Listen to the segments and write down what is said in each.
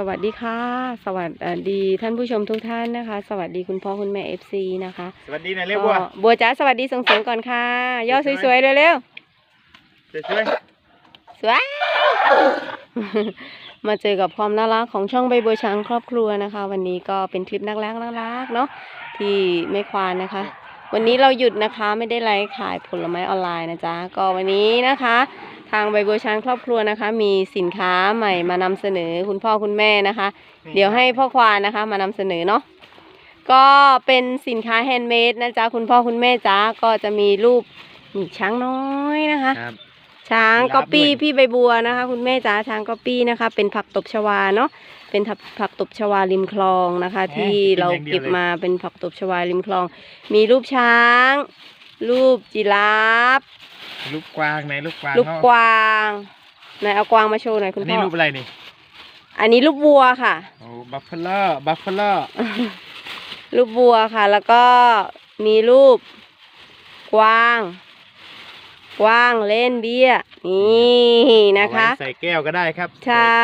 สวัสดีค่ะ สวัสดีท่านผู้ชมทุกท่านนะคะ สวัสดีคุณพ่อคุณแม่เอฟซีนะคะ สวัสดีนะเรียกว่าก็บัวจ๋าสวัสดีส่งเสียงก่อนค่ะ ย่อสวยๆเร็วจะช่วยๆสวยมาเจอกับความน่ารักของช่องใบบัวช้างครอบครัวนะคะ วันนี้ก็เป็นคลิปนักแรกน่ารักๆเนาะที่ไม่ควานนะคะ วันนี้เราหยุดนะคะไม่ได้ไลฟ์ขายผลไม้ออนไลน์นะจ๊ะก็วันนี้นะคะ ทางใบบัวช้างครอบครัวนะคะ มีสินค้าใหม่มานำเสนอคุณพ่อคุณแม่นะคะ เดี๋ยวให้พ่อควานนะคะ มานำเสนอเนาะก็เป็นสินค้าแฮนด์เมดนะจ๊ะคุณพ่อคุณแม่จ๊ะก็จะมีรูปนี่ช้างน้อยนะคะ ครับ ช้างมีลาบก๊อปปี้ด้วยพี่ใบบัวนะคะ คุณแม่จ๋าช้างก๊อปปี้นะคะ เป็นผักตบชวาเนาะเป็นผักผักตบชวาริมคลองนะคะที่เราเก็บมาเป็นผักตบชวาริมคลอง มีรูปช้าง รูปจิราฟ ลูกกวางไหนลูกกวางรูปเนาะกวางไหนเอากวางมาโชว์หน่อยคุอัณนพ่นี้อรูปอะไรนี่อันนี้รูปวัวค่ะโอ้บัฟเฟลบัฟเฟลรูปวัวค่ะ แล้วก็มีรูปกวางกวางเล่นเบี้ยนี่นะคะใส่แก้วก็ได้ครับ ใช่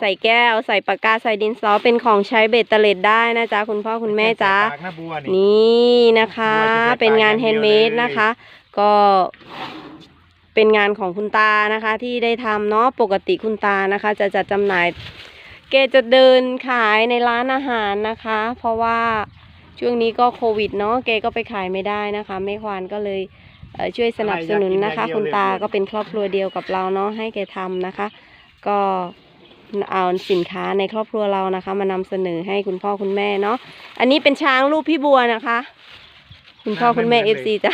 ใส่แก้วใส่ปากกาใส่ดินสอเป็นของใช้เบตเตอร์เลดได้นะจ๊ะคุณพ่อคุณแม่จ๊ะใส่ปากหน้าบัวนี่นี่นะคะบัวจะใส่เป็นงานปากแฮอย่างนด์เดีเมยวดเลยนะคะ ก็ เป็นงานของคุณตานะคะ ที่ได้ทำเนาะปกติคุณตานะคะ จะจัดจำหน่าย เกจะเดินขายในร้านอาหารนะคะ เพราะว่าช่วงนี้ก็โควิดเนาะเกก็ไปขายไม่ได้นะคะแม่ควานก็เลยเอ่อช่วยสนับสนุนนะคะ คุณตาก็เป็นครอบครัวเดียวกับเราเนาะให้แกทำนะคะ ก็เอาสินค้าในครอบครัวเรานะคะ มานำเสนอให้คุณพ่อคุณแม่เนาะอันนี้เป็นช้างรูปพี่บัวนะคะ คุณพ่อคุณแม่เอฟซีจะ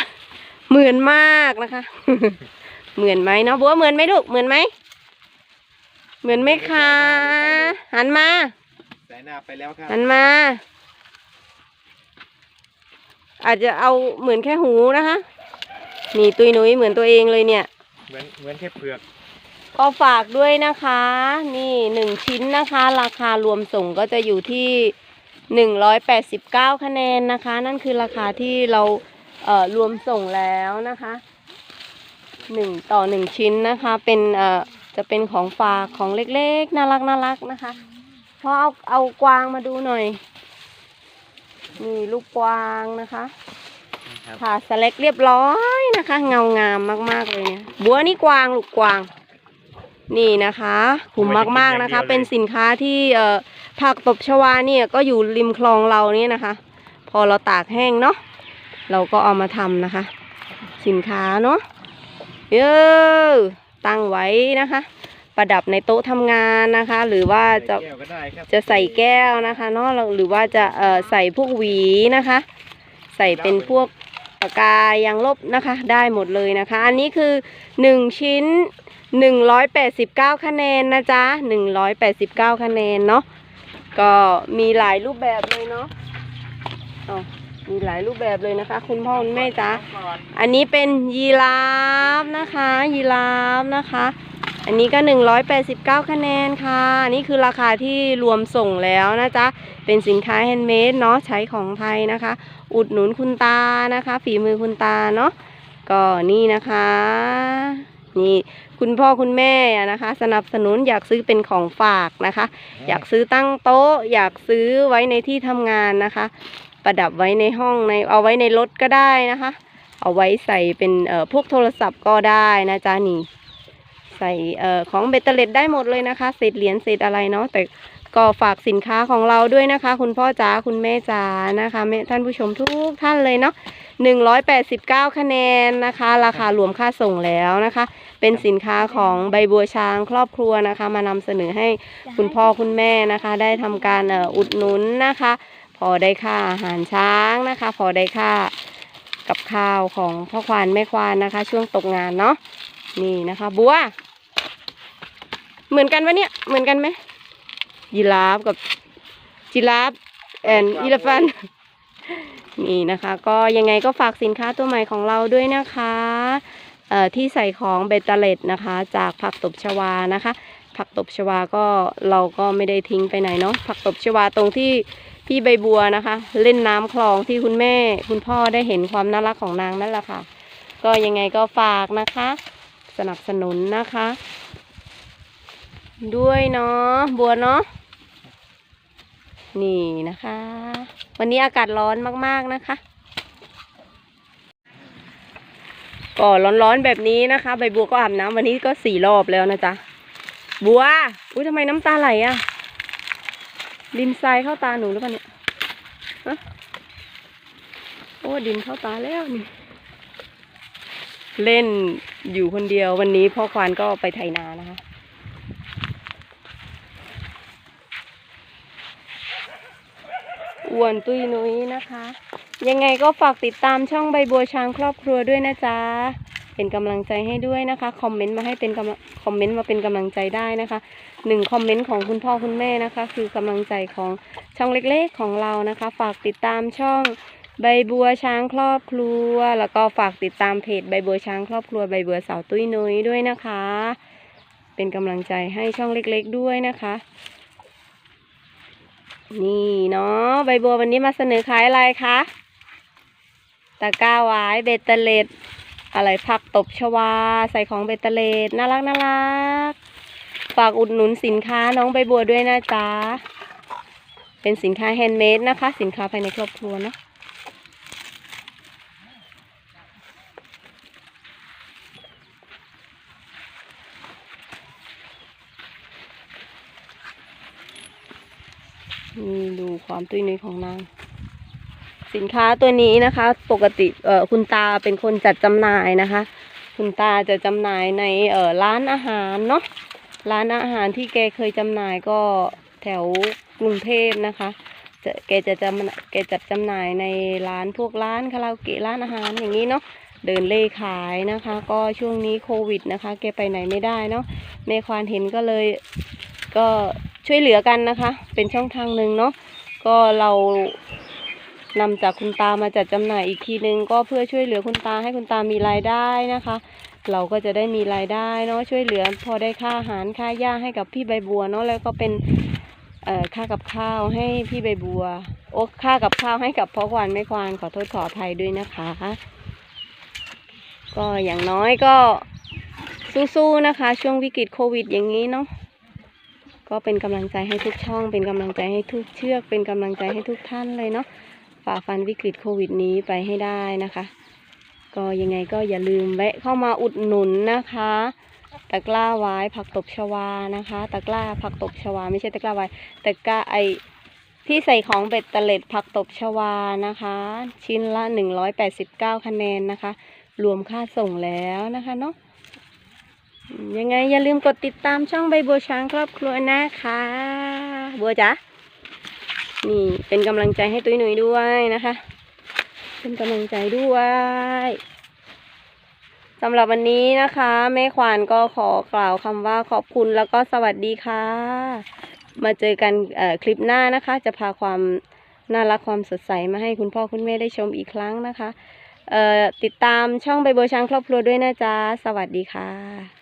เหมือนมากนะคะ เหมือนไหมเนาะบัวเหมือนไหมลูกเหมือนไหมเหมือนไหมคะหันมาใส่หน้าไปแล้วครับหันมา อาจจะเอาเหมือนแค่หูนะคะนี่ตุยหนุยเหมือนตัวเองเลยเนี่ย เหมือนเหมือนแค่เปลือกก็ฝากด้วยนะคะ นี่หนึ่งชิ้นนะคะ ราคารวมส่งก็จะอยู่ที่หนึ่งร้อยแปดสิบเก้าคะแนนนะคะ นั่นคือราคาที่เราเอ่อรวมส่งแล้วนะคะ หนึ่งต่อหนึ่งชิ้นนะคะ เป็นเอ่อจะเป็นของฝากของเล็กๆ น่ารักน่ารักนะคะพอเอาเอากวางมาดูหน่อยนี่ลูกกวางนะคะนะครับผ่าสเล็กเรียบร้อยนะคะ เงางามมากๆเลยเนี่ยบัวนี่กวางลูกกวาง นี่นะคะคุ้มมากๆนะคะ เป็นสินค้าที่เอ่อผักตบชวาเนี่ยก็อยู่ริมคลองเราเนี่ยนะคะ พอเราตากแห้งเนาะเราก็เอามาทำนะคะ สินค้าเนาะ เยอตั้งไว้นะคะ ประดับในโต๊ะทำงานนะคะ หรือว่าจะใส่แก้วก็ได้ครับจะใส่แก้วนะคะเนาะเราหรือว่าจะเอ่อใส่พวกหวีนะคะ ใส่เป็นพวกปากกายางลบนะคะ ได้หมดเลยนะคะ อันนี้คือ 1 ชิ้น 189 คะแนนนะจ๊ะ 189 คะแนนเนาะก็มีหลายรูปแบบเลยเนาะอ๋อ มีหลายรูปแบบเลยนะคะ คุณพ่อคุณแม่จ๊ะอันนี้เป็นยีราฟนะคะ ยีราฟนะคะ อันนี้ก็ 189 คะแนนค่ะ นี่คือราคาที่รวมส่งแล้วนะจ๊ะ เป็นสินค้าแฮนด์เมดเนาะใช้ของไทยนะคะ อุดหนุนคุณตานะคะ ฝีมือคุณตาเนาะก็นี่นะคะนี่คุณพ่อคุณแม่นะคะ สนับสนุนอยากซื้อเป็นของฝากนะคะ อยากซื้อตั้งโต๊ะ อยากซื้อไว้ในที่ทำงานนะคะ ประดับไว้ในห้องในเอาไว้ในรถก็ได้นะคะ เอาไว้ใส่เป็นเอ่อพวกโทรศัพท์ก็ได้นะจ๊ะนี่ ใส่เอ่อของเบตเตอร์เลดได้หมดเลยนะคะเศษเหรียญเศษอะไรเนาะแต่ก็ฝากสินค้าของเราด้วยนะคะ คุณพ่อจ๋าคุณแม่จ๋านะคะแม่ท่านผู้ชมทุกท่านเลยเนาะ189 คะแนนนะคะ ราคารวมค่าส่งแล้วนะคะ เป็นสินค้าของใบบัวช้างครอบครัวนะคะ มานำเสนอให้คุณพ่อคุณแม่นะคะ ได้ทำการอุดหนุนนะคะ อได้ค่าอาหารช้างนะคะ พอได้ค่ากับข้าวของพ่อควานแม่ควานนะคะ ช่วงตกงานเนาะนี่นะคะ บัว เหมือนกันวะเนี่ยเหมือนกันไหมยีราฟกับจิราฟแอนอีเลฟันนี่นะคะ ก็ยังไงก็ฝากสินค้าตัวใหม่ของเราด้วยนะคะเอ่อที่ใส่ของเบตเตอร์เลตนะคะ จากผักตบชวานะคะ ผักตบชวาก็เราก็ไม่ได้ทิ้งไปไหนเนาะผักตบชวาตรงที่ พี่ใบบัวนะคะ เล่นน้ำคลองที่คุณแม่ คุณพ่อได้เห็นความน่ารักของนางนั่นแหละค่ะ ก็ยังไงก็ฝากนะคะ สนับสนุนนะคะ ด้วยเนาะบัวเนาะนี่นะคะ วันนี้อากาศร้อนมากๆนะคะก็ร้อนๆแบบนี้นะคะ ใบบัวก็อาบน้ำวันนี้ก็สี่รอบแล้วนะจ๊ะบัวอุ้ยทำไมน้ำตาไหลอะ ดินทรายเข้าตาหนูหรือเปล่าเนี่ยฮะโอ้ดินเข้าตาแล้วนี่ เล่นอยู่คนเดียววันนี้พ่อควานก็ไปไถนานะคะอ้วนตุ้ยนุ้ยนะคะ ยังไงก็ฝากติดตามช่องใบบัวช้างครอบครัวด้วยนะจ๊ะ เป็นกำลังใจให้ด้วยนะคะ คอมเมนต์มาให้เป็นกำลังคอมเมนต์มาเป็นกำลังใจได้นะคะหนึ่งคอมเมนต์ของคุณพ่อคุณแม่นะคะ คือกำลังใจของช่องเล็กๆของเรานะคะ ฝากติดตามช่องใบบัวช้างครอบครัว แล้วก็ฝากติดตามเพจใบบัวช้างครอบครัวใบบัวสาวตุ้ยนุ้ยด้วยนะคะ เป็นกำลังใจให้ช่องเล็กๆด้วยนะคะ นี่เนาะใบบัววันนี้มาเสนอขายอะไรคะ ตะกร้าหวายเบตเตอร์เลดอะไรผักตบชวา ใส่ของเบตเตอร์เลดน่ารักน่ารัก ฝากอุดหนุนสินค้าน้องใบบัวด้วยนะจ๊ะ เป็นสินค้าแฮนด์เมดนะคะ สินค้าภายในครอบครัวเนาะนี่ดูความตุ้ยนุ้ยของนาง สินค้าตัวนี้นะคะ ปกติเอ่อคุณตาเป็นคนจัดจำหน่ายนะคะ คุณตาจะจำหน่ายในเอ่อร้านอาหารเนาะร้านอาหารที่แกเคยจำหน่ายก็แถวกรุงเทพนะคะจะแกจะจำแกจัดจำหน่ายในร้านพวกร้านคาราโอเกะร้านอาหารอย่างนี้เนาะเดินเล่ขายนะคะ ก็ช่วงนี้โควิดนะคะ แกไปไหนไม่ได้เนาะแม่ควานเห็นก็เลย ก็ช่วยเหลือกันนะคะ เป็นช่องทางหนึ่งเนาะก็เรา นำจากคุณตามาจัดจำหน่ายอีกทีนึง ก็เพื่อช่วยเหลือคุณตาให้คุณตามีรายได้นะคะ เราก็จะได้มีรายได้เนาะช่วยเหลือ พอได้ค่าอาหารค่าหญ้าให้กับพี่ใบบัวเนาะแล้วก็เป็นค่ากับข้าวให้พี่ใบบัว โอ้ค่ากับข้าวให้กับพ่อควานแม่ควานขอโทษขออภัยด้วยนะคะ ก็อย่างน้อยก็สู้ๆนะคะ ช่วงวิกฤตโควิดอย่างนี้เนาะก็เป็นกำลังใจให้ทุกช่อง เป็นกำลังใจให้ทุกเชือก เป็นกำลังใจให้ทุกท่านเลยเนาะ ฝ่าฟันวิกฤตโควิดนี้ไปให้ได้นะคะ ก็ยังไงก็อย่าลืมแวะเข้ามาอุดหนุนนะคะ ตะกร้าไว้ผักตบชวานะคะ ตะกร้าผักตบชวา ไม่ใช่ตะกร้าไว้ตะกร้าไอที่ใส่ของเบ็ดเล็ดผักตบชวานะคะ ชิ้นละหนึ่งร้อยแปดสิบเก้าคะแนนนะคะ รวมค่าส่งแล้วนะคะเนาะยังไงอย่าลืมกดติดตามช่องใบบัวช้างครอบครัวนะคะ บัวจ๋า นี่เป็นกำลังใจให้ตุ้ยหนุ่ยด้วยนะคะ เป็นกำลังใจด้วยสำหรับวันนี้นะคะ แม่ควานก็ขอกล่าวคำว่าขอบคุณแล้วก็สวัสดีค่ะ มาเจอกันคลิปหน้านะคะ จะพาความน่ารักความสดใสมาให้คุณพ่อคุณแม่ได้ชมอีกครั้งนะคะติดตามช่องใบบัวช้างครอบครัวด้วยนะจ๊ะ สวัสดีค่ะ